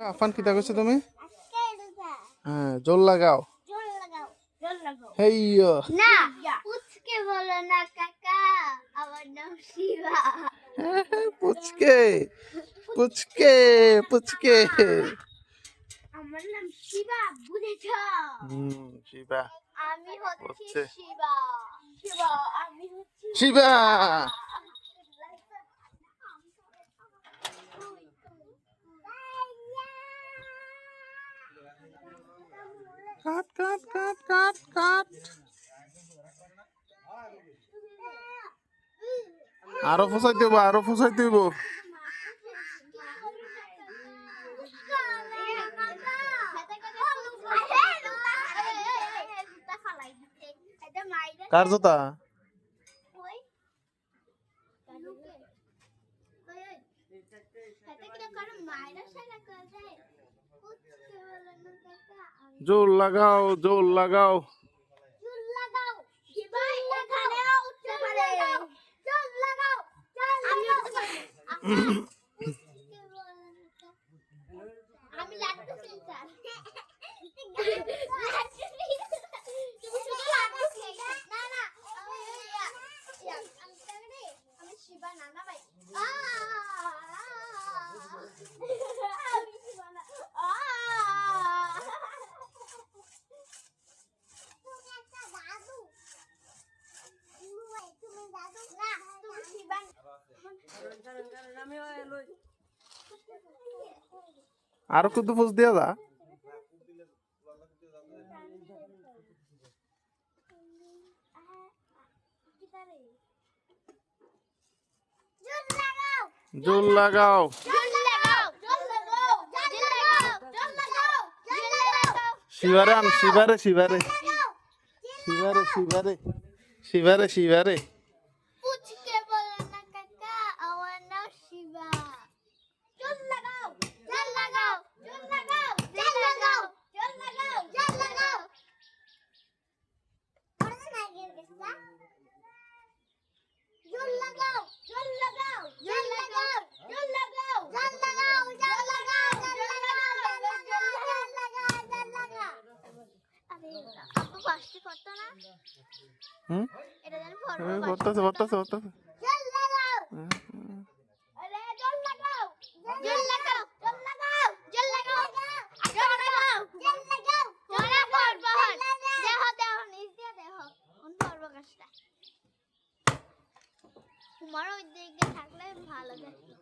আফান কিতা কইছো তুমি? হ্যাঁ জোর লাগাও। হেই না পুচকে বলো না কাকা আমার নাম শিবা। পুচকে পুচকে পুচকে। আমার নাম শিবা বুঝেছ? হুম শিবা। আমি হচ্ছে। শিবা। শিবা আমি হচ্ছি শিবা! কাট কাট কাট কাট কাট আরও ফসাই দেবো আরও ফসাই দেবো। কার জোতা? লাগাও জোর লাগাও জোর লাগাও। ভাই আরও কত ফুস দিয়া যা। জোর লাগাও। শিবারে আন শিবারে শিবারে। শিবারে শিবারে। শিবারে শিবারে। করতেছে করতেছে তোমারও থাকলে ভালো থাকে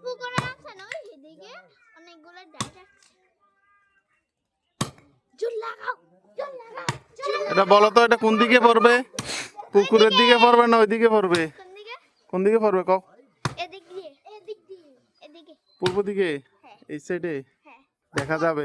পুকুরে আছে না ওই অনেকগুলো ডাইট আছে এটা বলো তো এটা কোন দিকে পড়বে? পুকুরের দিকে পড়বে না ওইদিকে পড়বে? কোন দিকে পড়বে কও? পূর্ব দিকে? এই সাইডে হ্যাঁ। দেখা যাবে।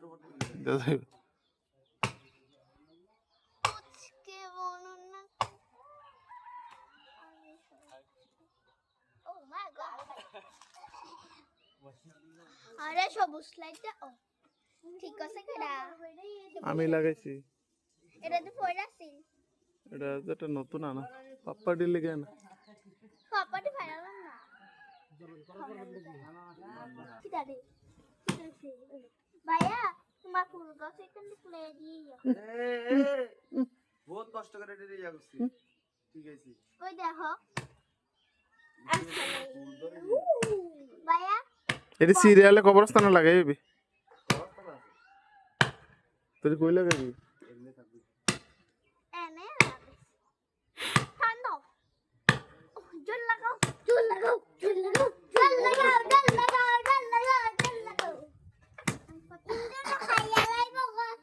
আরে সবুজ লাইটটা ও ঠিক আছে কেডা? আমি লাগাইছি। এটা তো পড়ে আছে এটা যেটা নতুন আনা। পাপ্পা ডিলে কেন? পাপাটি ফাইনাল না। কি দাদি ভাইয়া তোমার ফুল গাছ এখানে প্লে দিয়ে যাও। বহুত কষ্ট করে এটা ইয়া করছি ঠিক আছে। ওই দেখো। ভাইয়া। এটি সিরিয়ালে কবরস্থানে লাগাই হবি খবর তো আছে। তুই কই লাগাবি এমনি থাকবি এনে লাগাইছি ঠান্ডা জল লাগাও জল লাগাও জল লাগাও জল লাগাও জল লাগাও জল লাগাও জল লাগাও ইন্দ্র খাইয়া লাইবো গাছ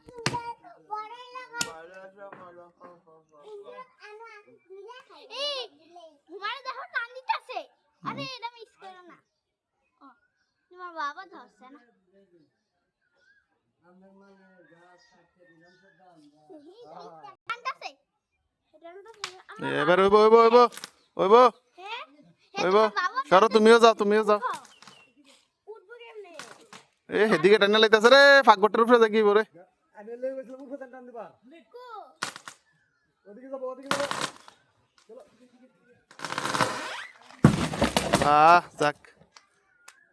পরে লাগাও ভালো আছে ভালো হ্যাঁ হ্যাঁ হ্যাঁ এই তোমার দেখো টান দিতেছে আরে এটা মিস করো না ও তোমার বাবা ধরছে না এবার তুমিও যাও তুমিও যাও এ হেদিকে টানে লাইতাছে রে ফাঁকগটের উপরে যাকি বরে আহ যাক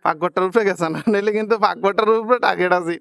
পাকঘরটার উপরে গেছে না নাইলে কিন্তু পাকঘরটার উপরে টার্গেট আছে।